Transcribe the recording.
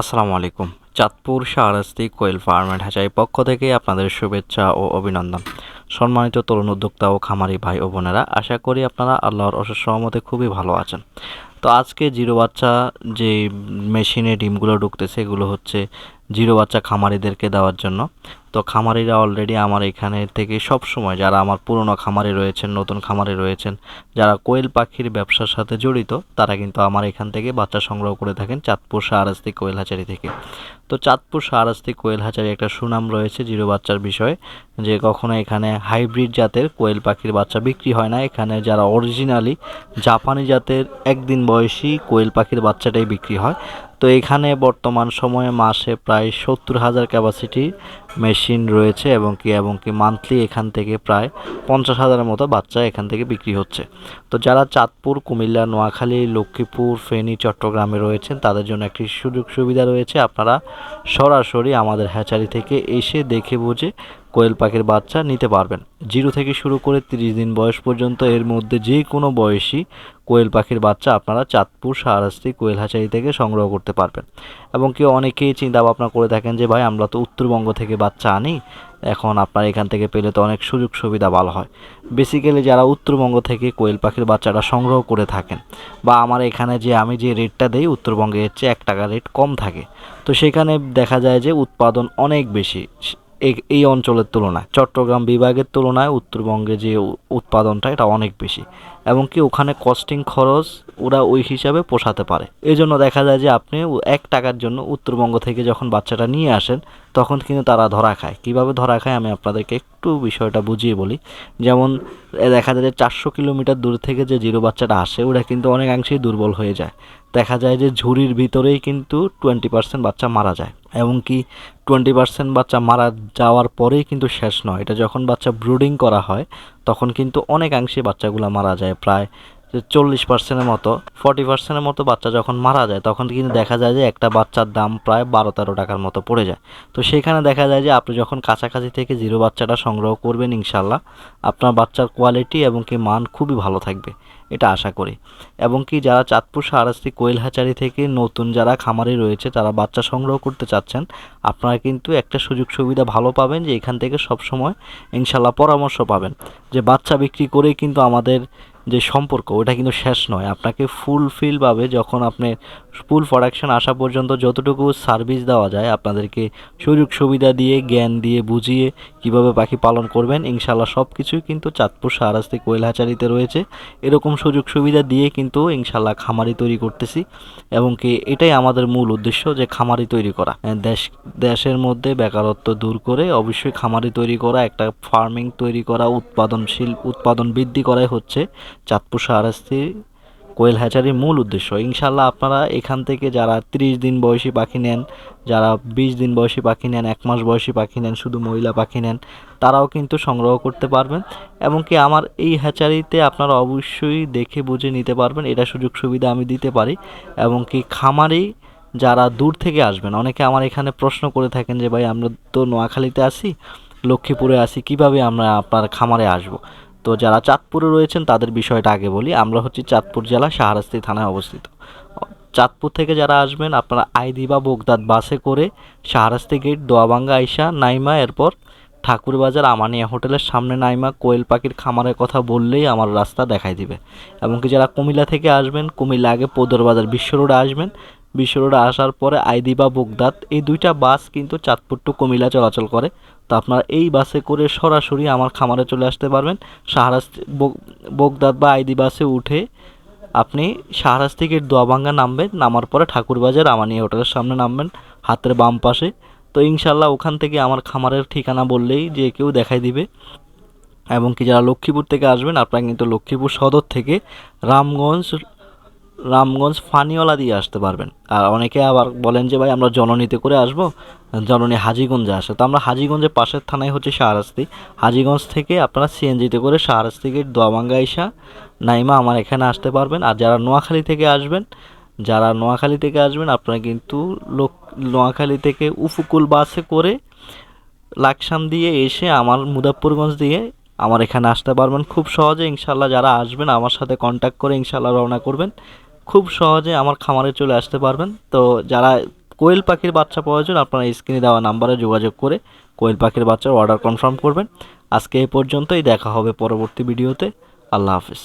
আসসালামু আলাইকুম। Chandpur Shahrasti quail farm and হ্যাচারির পক্ষ থেকে আপনাদের শুভেচ্ছা ও অভিনন্দন। সম্মানিত তরুণ উদ্যোক্তা ও খামারি ভাই ও বোনেরা, আশা করি আপনারা আল্লাহর অশেষ সহমতে খুবই ভালো আছেন। তো আজকে জিরো বাচ্চা যে মেশিনে ডিমগুলো ঢুকতেছে, এগুলো হচ্ছে জিরো বাচ্চা খামারিদেরকে দেওয়ার জন্য। তো খামারিরা অলরেডি আমার এখানে থেকে সব সময় যারা আমার পুরনো খামারে রয়েছেন, নতুন খামারে রয়েছেন, যারা কোয়েল পাখির ব্যবসার সাথে জড়িত, তারা কিন্তু আমার এখান থেকে বাচ্চা সংগ্রহ করে থাকেন চাঁদপুর শাহরাস্তি কোয়েল হাচারি থেকে। তো চাঁদপুর শাহরাস্তি কোয়েল হাচারি একটা সুনাম রয়েছে জিরো বাচ্চার বিষয়ে, যে কখনো এখানে হাইব্রিড জাতের কোয়েল পাখির বাচ্চা বিক্রি হয় না। এখানে যারা অরিজিনালি জাপানি জাতের একদিন বয়সী কোয়েল পাখির বাচ্চাটাই বিক্রি হয়। তো এখানে বর্তমান সময়ে মাসে প্রায় সত্তর হাজার ক্যাপাসিটি মেশিন রয়েছে এবং কি এবং কি মান্থলি এখান থেকে প্রায় পঞ্চাশ হাজারের মতো বাচ্চা এখান থেকে বিক্রি হচ্ছে। তো যারা চাঁদপুর, কুমিল্লা, নোয়াখালী, লক্ষ্মীপুর, ফেনী, চট্টগ্রামে রয়েছেন, তাদের জন্য একটি সুযোগ সুবিধা রয়েছে। আপনারা সরাসরি আমাদের হ্যাচারি থেকে এসে দেখে বুঝে কোয়েল পাখির বাচ্চা নিতে পারবেন। জিরো থেকে শুরু করে তিরিশ দিন বয়স পর্যন্ত এর মধ্যে যে কোনো বয়সী কোয়েল পাখির বাচ্চা আপনারা চাঁদপুর শাহরাস্তি কোয়েল হাচারি থেকে সংগ্রহ করতে পারবেন। এবং কেউ অনেকেই চিন্তা ভাবনা করে থাকেন যে, ভাই, আমরা তো উত্তরবঙ্গ থেকে বাচ্চা আনি, এখন আপনার এখান থেকে পেলে তো অনেক সুযোগ সুবিধা ভালো হয়। বেসিক্যালি যারা উত্তরবঙ্গ থেকে কোয়েল পাখির বাচ্চাটা সংগ্রহ করে থাকেন বা আমার এখানে যে আমি যে রেটটা দেই উত্তরবঙ্গে এর চেয়ে এক টাকা রেট কম থাকে, তো সেখানে দেখা যায় যে উৎপাদন অনেক বেশি। এই- অঞ্চলের তুলনায়, চট্টগ্রাম বিভাগের তুলনায় উত্তরবঙ্গে যে উৎপাদনটা, এটা অনেক বেশি। এবং কি ওখানে কস্টিং খরচ ওরা ওই হিসাবে পোষাতে পারে। এই জন্য দেখা যায় যে আপনি এক টাকার জন্য উত্তরবঙ্গ থেকে যখন বাচ্চাটা নিয়ে আসেন, তখন কিন্তু তারা ধরা খায়। কীভাবে ধরা খায় আমি আপনাদেরকে একটু বিষয়টা বুঝিয়ে বলি। যেমন দেখা যায় যে চারশো কিলোমিটার দূর থেকে যে জিরো বাচ্চাটা আসে, ওরা কিন্তু অনেকাংশেই দুর্বল হয়ে যায়। দেখা যায় যে ঝুড়ির ভিতরেই কিন্তু টোয়েন্টি পার্সেন্ট বাচ্চা মারা যায়। এবং কি টোয়েন্টি পার্সেন্ট বাচ্চা মারা যাওয়ার পরেই কিন্তু শেষ নয়। এটা যখন বাচ্চা ব্রুডিং করা হয়, তখন কিন্তু অনেকাংশে বাচ্চাগুলো মারা যায়। প্রায় চল্লিশ পার্সেন্টের মতো ফর্টি পার্সেন্টের মতো বাচ্চা যখন মারা যায়, তখন কিন্তু দেখা যায় যে একটা বাচ্চার দাম প্রায় বারো তেরো টাকার মতো পড়ে যায়। তো সেখানে দেখা যায় যে আপনি যখন কাছাকাছি থেকে জিরো বাচ্চাটা সংগ্রহ করবেন ইনশাল্লাহ আপনার বাচ্চার কোয়ালিটি এবং কি মান খুবই ভালো থাকবে, এটা আশা করি। এবং কি যারা চাঁদপুর সারাস্তি কোয়েল হাচারি থেকে নতুন যারা খামারে রয়েছে, তারা বাচ্চা সংগ্রহ করতে চাচ্ছেন, আপনারা কিন্তু একটা সুযোগ সুবিধা ভালো পাবেন যে এখান থেকে সব সময় ইনশাল্লাহ পরামর্শ পাবেন। যে বাচ্চা বিক্রি করেই কিন্তু আমাদের যে সম্পর্ক ওটা কিন্তু শেষ নয়। আপনাকে ফুলফিলভাবে যখন আপনি ফুল প্রোডাকশন আসা পর্যন্ত যতটুকু সার্ভিস দেওয়া যায় আপনাদেরকে সুযোগ সুবিধা দিয়ে, জ্ঞান দিয়ে বুঝিয়ে কীভাবে পাখি পালন করবেন ইনশাল্লাহ সব কিছুই কিন্তু চাঁদপুর সারাস্তি কোয়েলহাচারিতে রয়েছে। এরকম সুযোগ সুবিধা দিয়ে কিন্তু ইনশাল্লাহ খামারি তৈরি করতেছি এবং কি এটাই আমাদের মূল উদ্দেশ্য যে খামারি তৈরি করা। দেশ, দেশের মধ্যে বেকারত্ব দূর করে অবশ্যই খামারি তৈরি করা, একটা ফার্মিং তৈরি করা, উৎপাদনশীল, উৎপাদন বৃদ্ধি করাই হচ্ছে চাঁদপুর সারাস্তি কোয়েল হ্যাচারির মূল উদ্দেশ্য। ইনশাল্লাহ আপনারা এখান থেকে যারা ত্রিশ দিন বয়সী পাখি নেন, যারা বিশ দিন বয়সী পাখি নেন, এক মাস বয়সী পাখি নেন, শুধু মহিলা পাখি নেন, তারাও কিন্তু সংগ্রহ করতে পারবেন। এবং কি আমার এই হ্যাচারিতে আপনারা অবশ্যই দেখে বুঝে নিতে পারবেন, এটা সুযোগ সুবিধা আমি দিতে পারি। এবং কি খামারি যারা দূর থেকে আসবেন, অনেকে আমার এখানে প্রশ্ন করে থাকেন যে, ভাই, আমরা তো নোয়াখালীতে আসি লক্ষ্মীপুরে আসি কীভাবে আমরা আপনার খামারে আসব? তো যারা চাঁদপুরে রয়েছেন, তাদের বিষয়টা আগে বলি। আমরা হচ্ছি চাঁদপুর জেলা, শাহরাস্তি থানায় অবস্থিত। চাঁদপুর থেকে যারা আসবেন, আপনারা আইদি বা বোগদাদ বাসে করে শাহরাস্তি গেট, দোয়াবাঙ্গা, আইসা, নাইমা, এরপর ঠাকুরবাজার, আমানিয়া হোটেলের সামনে নাইমা, কোয়েল পাখির খামারের কথা বললেই আমার রাস্তা দেখাই দিবে। এবং কি যারা কুমিল্লা থেকে আসবেন, কুমিল্লা আগে পদর বাজার বিশ্ব রোডে আসবেন বিশ্ব রোডে আসার পরে আইদি বা বোগদাদ এই দুইটা বাস কিন্তু চাঁদপুর টু কুমিল্লা চলাচল করে। তো আপনারা এই বাসে করে সরাসরি আমার খামারে চলে আসতে পারবেন। বোগ- বোগদাদ বা আইদি বাসে উঠে আপনি শাহরাজ থেকে দোয়াবাঙ্গা নামবেন, নামার পরে ঠাকুরবাজার আমানিয়া হোটেলের সামনে নামবেন, হাতের বাম পাশে। তো ইনশাল্লাহ ওখান থেকে আমার খামারের ঠিকানা বললেই যে কেউ দেখাই দিবে। এবং কি যারা লক্ষ্মীপুর থেকে আসবেন, আপনারা কিন্তু লক্ষ্মীপুর সদর থেকে রামগঞ্জ রামগঞ্জ ফানিওয়ালা দিয়ে আসতে পারবেন। আর অনেকে আবার বলেন যে, ভাই, আমরা জননীতে করে আসব, জননী হাজিগঞ্জে আসে। তো আমরা হাজিগঞ্জের পাশের থানায় হচ্ছে শাহরাস্তি। হাজিগঞ্জ থেকে আপনারা সিএনজিতে করে শাহরাস্তি গেট ইসা নাইমা আমার এখানে আসতে পারবেন। আর যারা নোয়াখালী থেকে আসবেন, যারা নোয়াখালী থেকে আসবেন, আপনারা কিন্তু লোক, নোয়াখালী থেকে উফুকুল বাসে করে লাকসাম দিয়ে এসে আমার মুদাফরগঞ্জ দিয়ে আমার এখানে আসতে পারবেন। খুব সহজে ইনশাল্লাহ যারা আসবেন, আমার সাথে কন্ট্যাক্ট করে ইনশাল্লাহ রওনা করবেন। খুব সহজে আমার খামারে চলে আসতে পারবেন। তো যারা কোয়েল পাখির বাচ্চা প্রয়োজন আপনারা স্ক্রিনে দেওয়া নাম্বারে যোগাযোগ করে কোয়েল পাখির বাচ্চার অর্ডার কনফার্ম করবেন। আজকে এই পর্যন্তই, দেখা হবে পরবর্তী ভিডিওতে আল্লাহ হাফিজ।